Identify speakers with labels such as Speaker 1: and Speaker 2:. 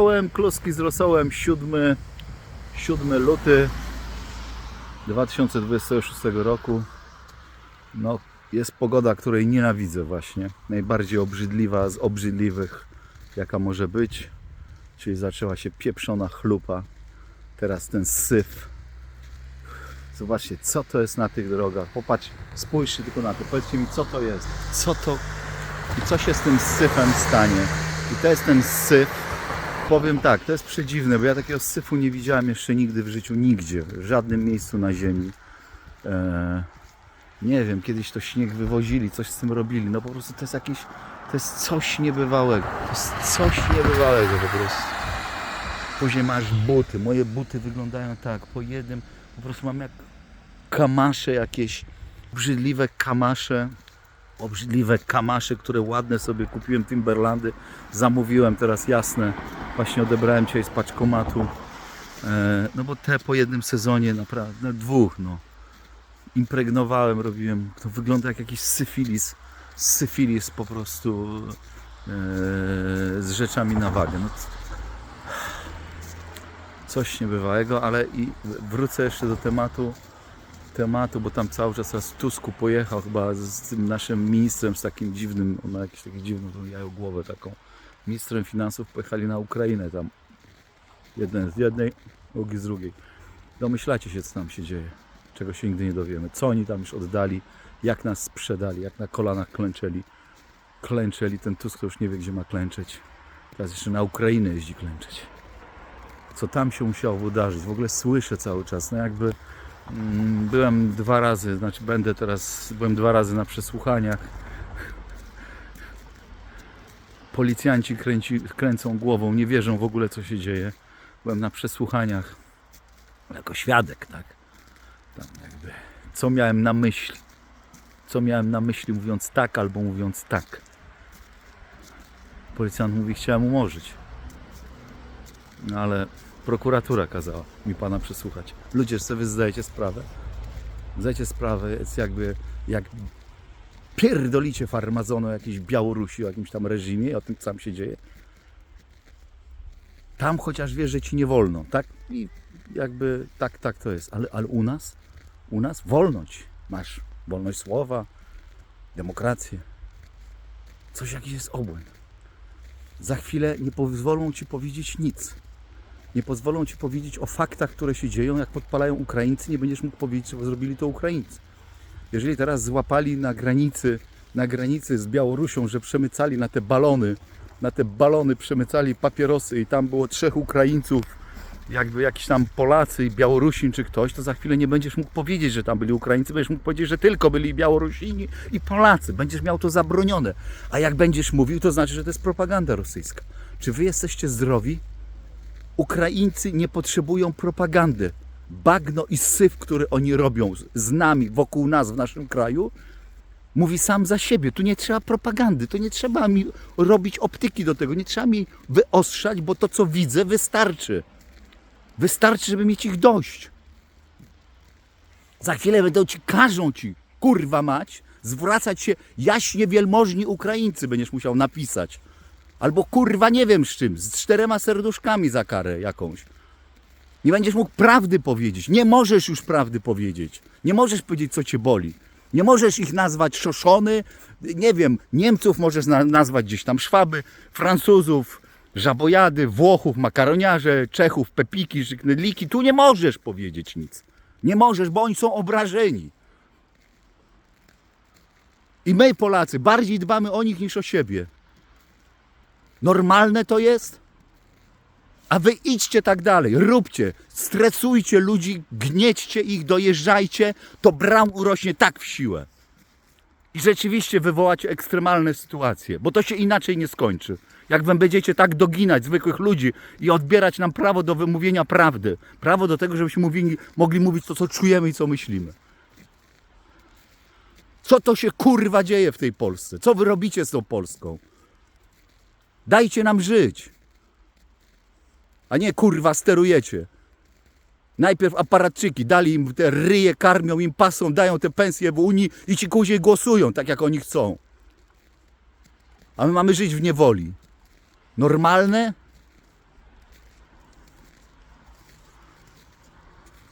Speaker 1: rosołem, kluski z rosołem 7, 7 luty 2026 roku. No, jest pogoda, której nienawidzę właśnie. Najbardziej obrzydliwa z obrzydliwych, jaka może być. Czyli zaczęła się pieprzona chlupa. Teraz ten syf. Zobaczcie, co to jest na tych drogach. Popatrz, spójrzcie tylko na to. Powiedzcie mi, co to jest. Co to i co się z tym syfem stanie. I to jest ten syf. Powiem tak, to jest przedziwne, bo ja takiego syfu nie widziałem jeszcze nigdy w życiu, nigdzie, w żadnym miejscu na ziemi. Eee, nie wiem, kiedyś to śnieg wywozili, coś z tym robili. No po prostu to jest jakieś, to jest coś niebywałego. To jest coś niebywałego po prostu. Później masz buty. Moje buty wyglądają tak, po jednym, po prostu mam jak kamasze jakieś, brzydliwe kamasze obrzydliwe kamasze, które ładne sobie kupiłem Timberlandy, zamówiłem teraz jasne, właśnie odebrałem dzisiaj z paczkomatu. E, no bo te po jednym sezonie naprawdę, dwóch no. Impregnowałem, robiłem, to wygląda jak jakiś syfilis, syfilis po prostu e, z rzeczami na wagę. No, coś niebywałego, ale i wrócę jeszcze do tematu tematu, bo tam cały czas teraz Tusku pojechał chyba z tym naszym ministrem, z takim dziwnym, on ma jakąś taką dziwną jają głowę taką. Ministrem finansów pojechali na Ukrainę tam. Jeden z jednej, drugi z drugiej. Domyślacie się, co tam się dzieje. Czego się nigdy nie dowiemy. Co oni tam już oddali, jak nas sprzedali, jak na kolanach klęczeli. Klęczeli, ten Tusk już nie wie, gdzie ma klęczeć. Teraz jeszcze na Ukrainę jeździ klęczeć. Co tam się musiało wydarzyć? W ogóle słyszę cały czas, no jakby Byłem dwa razy, znaczy będę teraz, byłem dwa razy na przesłuchaniach. Policjanci kręci, kręcą głową, nie wierzą w ogóle co się dzieje. Byłem na przesłuchaniach jako świadek, tak? Tam jakby, co miałem na myśli? Co miałem na myśli mówiąc tak albo mówiąc tak? Policjant mówi, chciałem umorzyć. No ale prokuratura kazała mi pana przesłuchać. Ludzie, sobie zdajecie sprawę? Zdajecie sprawę, jest jakby jak pierdolicie farmazono jakiejś Białorusi, o jakimś tam reżimie, o tym, co tam się dzieje. Tam chociaż wiesz, że ci nie wolno, tak? I jakby tak, tak to jest. Ale, ale u nas? U nas wolność. Masz wolność słowa, demokrację. Coś jakiś jest obłęd. Za chwilę nie pozwolą ci powiedzieć nic nie pozwolą ci powiedzieć o faktach, które się dzieją. Jak podpalają Ukraińcy, nie będziesz mógł powiedzieć, że zrobili to Ukraińcy. Jeżeli teraz złapali na granicy, na granicy z Białorusią, że przemycali na te balony, na te balony przemycali papierosy i tam było trzech Ukraińców, jakby jakiś tam Polacy Białorusin czy ktoś, to za chwilę nie będziesz mógł powiedzieć, że tam byli Ukraińcy, będziesz mógł powiedzieć, że tylko byli Białorusini i Polacy. Będziesz miał to zabronione. A jak będziesz mówił, to znaczy, że to jest propaganda rosyjska. Czy wy jesteście zdrowi? Ukraińcy nie potrzebują propagandy. Bagno i syf, który oni robią z- nami, wokół nas, w naszym kraju, mówi sam za siebie. Tu nie trzeba propagandy, tu nie trzeba mi robić optyki do tego, nie trzeba mi wyostrzać, bo to, co widzę, wystarczy. Wystarczy, żeby mieć ich dość. Za chwilę będą ci, każą ci, kurwa mać, zwracać się jaśnie wielmożni Ukraińcy, będziesz musiał napisać. Albo kurwa nie wiem z czym, z czterema serduszkami za karę jakąś. Nie będziesz mógł prawdy powiedzieć. Nie możesz już prawdy powiedzieć. Nie możesz powiedzieć, co cię boli. Nie możesz ich nazwać szoszony. Nie wiem, Niemców możesz na- nazwać gdzieś tam Szwaby, Francuzów, Żabojady, Włochów, makaroniarze, Czechów, Pepiki, Żyknydliki. Tu nie możesz powiedzieć nic. Nie możesz, bo oni są obrażeni. I my, Polacy, bardziej dbamy o nich niż o siebie. Normalne to jest? A wy idźcie tak dalej, róbcie, stresujcie ludzi, gniećcie ich, dojeżdżajcie, to bram urośnie tak w siłę. I rzeczywiście wywołacie ekstremalne sytuacje, bo to się inaczej nie skończy. Jak wam będziecie tak doginać zwykłych ludzi i odbierać nam prawo do wymówienia prawdy, prawo do tego, żebyśmy mówili, mogli mówić to, co czujemy i co myślimy. Co to się kurwa dzieje w tej Polsce? Co wy robicie z tą Polską? Dajcie nam żyć. A nie kurwa sterujecie. Najpierw aparatczyki, dali im te ryje, karmią im pasą, dają te pensje w Unii i ci kuzie głosują tak jak oni chcą. A my mamy żyć w niewoli. Normalne?